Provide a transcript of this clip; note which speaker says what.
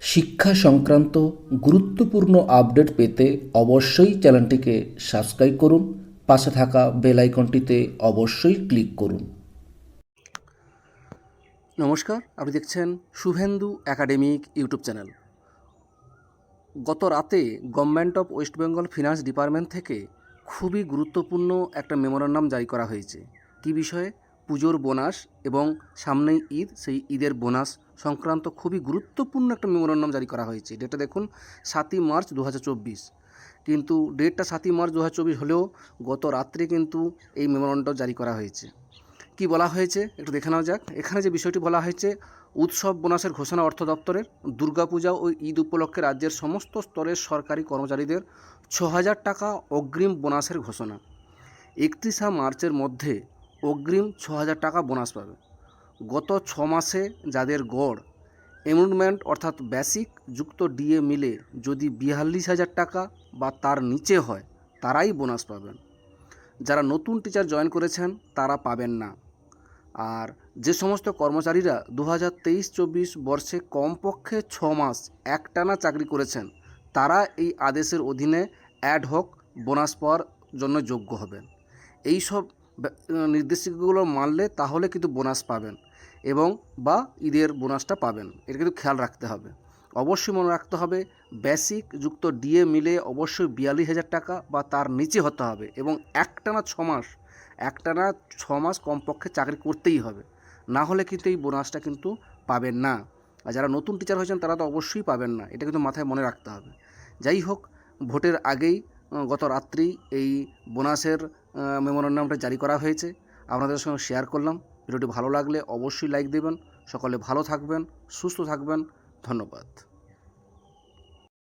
Speaker 1: শিক্ষা সংক্রান্ত গুরুত্বপূর্ণ আপডেট পেতে অবশ্যই চ্যানেলটিকে সাবস্ক্রাইব করুন, পাশে থাকা বেল আইকনটিতে অবশ্যই ক্লিক করুন। নমস্কার, আপনি দেখছেন শুভেন্দু একাডেমিক ইউটিউব চ্যানেল। গত রাতে government of West Bengal finance department থেকে খুবই গুরুত্বপূর্ণ একটা মেমোরান্ডাম জারি করা হয়েছে। কী বিষয়ে? পুজোর বোনাস এবং সামনেই ঈদ, সেই ঈদের বোনাস সংক্রান্ত খুবই গুরুত্বপূর্ণ একটা মেমোরান্ডাম জারি করা হয়েছে। ডেটটা দেখুন, সাতই মার্চ দু হাজার চব্বিশ। কিন্তু ডেটটা সাতই মার্চ দুহাজার চব্বিশ হলেও গত রাত্রে কিন্তু এই মেমোরান্ডাম জারি করা হয়েছে। কি বলা হয়েছে? একটু দেখে নেওয়া যাক। এখানে যে বিষয়টি বলা হয়েছে, উৎসব বোনাসের ঘোষণা অর্থ দপ্তরের, দুর্গাপূজা ও ঈদ উপলক্ষে রাজ্যের সমস্ত স্তরের সরকারি কর্মচারীদের ছ হাজার টাকা অগ্রিম বোনাসের ঘোষণা। একত্রিশা মার্চের মধ্যে অগ্রিম ছ হাজার টাকা বোনাস পাবে। গত ছ মাসে যাদের গড় এমুনমেন্ট অর্থাৎ বেসিক যুক্ত ডিএ মিলে যদি বিয়াল্লিশ হাজার টাকা বা তার নিচে হয়, তারাই বোনাস পাবেন। যারা নতুন টিচার জয়েন করেছেন, তারা পাবেন না। আর যে সমস্ত কর্মচারীরা দু হাজার তেইশ চব্বিশ বর্ষে কমপক্ষে ছ মাস একটানা চাকরি করেছেন, তারা এই আদেশের অধীনে অ্যাড হক বোনাস পাওয়ার জন্য যোগ্য হবেন। এই সব ব্যা- নির্দেশিকাগুলো মানলে তাহলে কিন্তু বোনাস পাবেন এবং বা ঈদের বোনাসটা পাবেন। এটা কিন্তু খেয়াল রাখতে হবে। অবশ্যই মনে রাখতে হবে বেসিক যুক্ত ডিএ মিলে অবশ্যই বিয়াল্লিশ হাজার টাকা বা তার নিচে হতে হবে এবং একটানা ছ মাস, একটানা ছ মাস কমপক্ষে চাকরি করতেই হবে। না হলে কিন্তু এই বোনাসটা কিন্তু পাবেন না। আর যারা নতুন টিচার হয়েছেন তারা তো অবশ্যই পাবেন না। এটা কিন্তু মাথায় মনে রাখতে হবে। যাই হোক, ভোটের আগেই গত রাত্রি এই বোনাসের মেমোরান্ডামটা জারি করা হয়েছে। আপনাদের সঙ্গে শেয়ার করলাম। ভিডিওটি ভালো লাগলে অবশ্যই লাইক দেবেন। সকলে ভালো থাকবেন, সুস্থ থাকবেন। ধন্যবাদ।